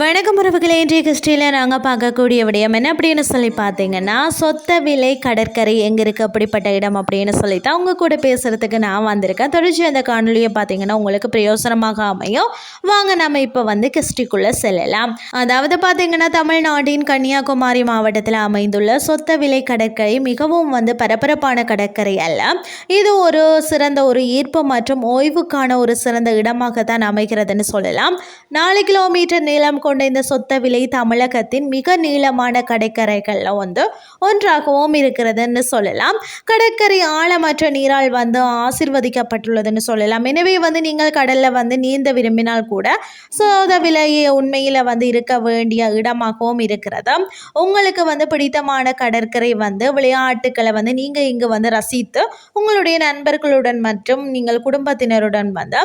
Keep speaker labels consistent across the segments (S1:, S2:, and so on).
S1: வணக்கம் உறவுகளை இன்றைய கிறிஸ்டியில் நாங்கள் பார்க்கக்கூடிய விடயம் என்ன அப்படின்னு சொல்லி பார்த்தீங்கன்னா சொத்த விலை கடற்கரை எங்கே இருக்குது அப்படிப்பட்ட இடம் அப்படின்னு சொல்லி தான் உங்கள் கூட பேசுகிறதுக்கு நான் வந்திருக்கேன். தொடர்ச்சி அந்த காணொலியை பார்த்தீங்கன்னா உங்களுக்கு பிரயோசனமாக அமையும். வாங்க நம்ம இப்போ வந்து கிறிஸ்டிக்குள்ளே செல்லலாம். அதாவது பார்த்தீங்கன்னா தமிழ்நாட்டின் கன்னியாகுமரி மாவட்டத்தில் அமைந்துள்ள சொத்த விலை கடற்கரை மிகவும் வந்து பரபரப்பான கடற்கரை அல்ல. இது ஒரு சிறந்த ஒரு ஈர்ப்பு மற்றும் ஓய்வுக்கான ஒரு சிறந்த இடமாக தான் அமைகிறதுன்னு சொல்லலாம். நாலு கிலோமீட்டர் நீளம் கொண்ட இந்த சொத்த விலை தமிழகத்தின் மிக நீளமான கடற்கரைகளில் வந்து ஒன்றாகவும் இருக்கிறதுன்னு சொல்லலாம். கடற்கரை ஆழமற்ற நீரால் வந்து ஆசிர்வதிக்கப்பட்டுள்ளதுன்னு சொல்லலாம். எனவே வந்து நீங்கள் கடலில் வந்து நீந்த விரும்பினால் கூட சோத விலை உண்மையில் வந்து இருக்க வேண்டிய இடமாகவும் இருக்கிறது. உங்களுக்கு வந்து பிடித்தமான கடற்கரை வந்து விளையாட்டுக்களை வந்து நீங்கள் இங்கு வந்து ரசித்து உங்களுடைய நண்பர்களுடன் மற்றும் நீங்கள் குடும்பத்தினருடன் வந்து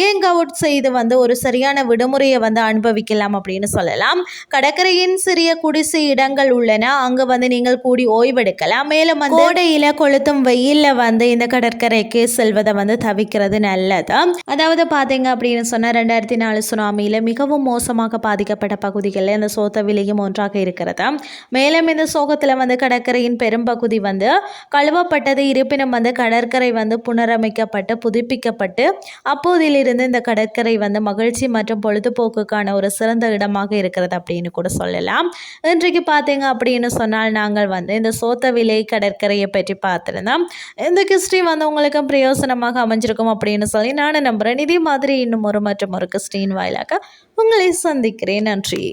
S1: கேங் அவுட் செய்து வந்து ஒரு சரியான விடுமுறையை வந்து அனுபவிக்கலாம் அப்படின்னு சொல்லலாம். கடற்கரையின் சிறிய குடிசை இடங்கள் உள்ளன. அங்கே வந்து நீங்கள் கூடி ஓய்வெடுக்கலாம். மேலும் வந்து கோடையில் கொளுத்தும் வெயிலில் வந்து இந்த கடற்கரைக்கு செல்வதை வந்து தவிக்கிறது நல்லது. அதாவது பார்த்தீங்க அப்படின்னு சொன்னால் ரெண்டாயிரத்தி நாலு சுனாமியில் மிகவும் மோசமாக பாதிக்கப்பட்ட பகுதிகளில் இந்த சோத்த விலையும் ஒன்றாக இருக்கிறது. மேலும் இந்த சோகத்தில் வந்து கடற்கரையின் பெரும்பகுதி வந்து கழுவப்பட்டது. இருப்பினும் வந்து கடற்கரை வந்து புனரமைக்கப்பட்டு புதுப்பிக்கப்பட்டு அப்போதிலிருந்து இந்த கடற்கரை வந்து மகிழ்ச்சி மற்றும் பொழுதுபோக்குக்கான ஒரு சிறந்த இடமாக இருக்கிறது அப்படின்னு கூட சொல்லலாம். இன்றைக்கு பார்த்தீங்க அப்படின்னு சொன்னால் நாங்கள் வந்து இந்த சோத்தவிலை கடற்கரையை பற்றி பார்த்துருந்தோம். இந்த கிறிஸ்டி வந்து உங்களுக்கு பிரயோசனமாக அமைஞ்சிருக்கும் அப்படின்னு சொல்லி நான் நம்புகிறேன் இதே மாதிரி இன்னும் ஒரு மற்றும் ஒரு கிறிஸ்டின் வாயிலாக உங்களை சந்திக்கிறேன். நன்றி.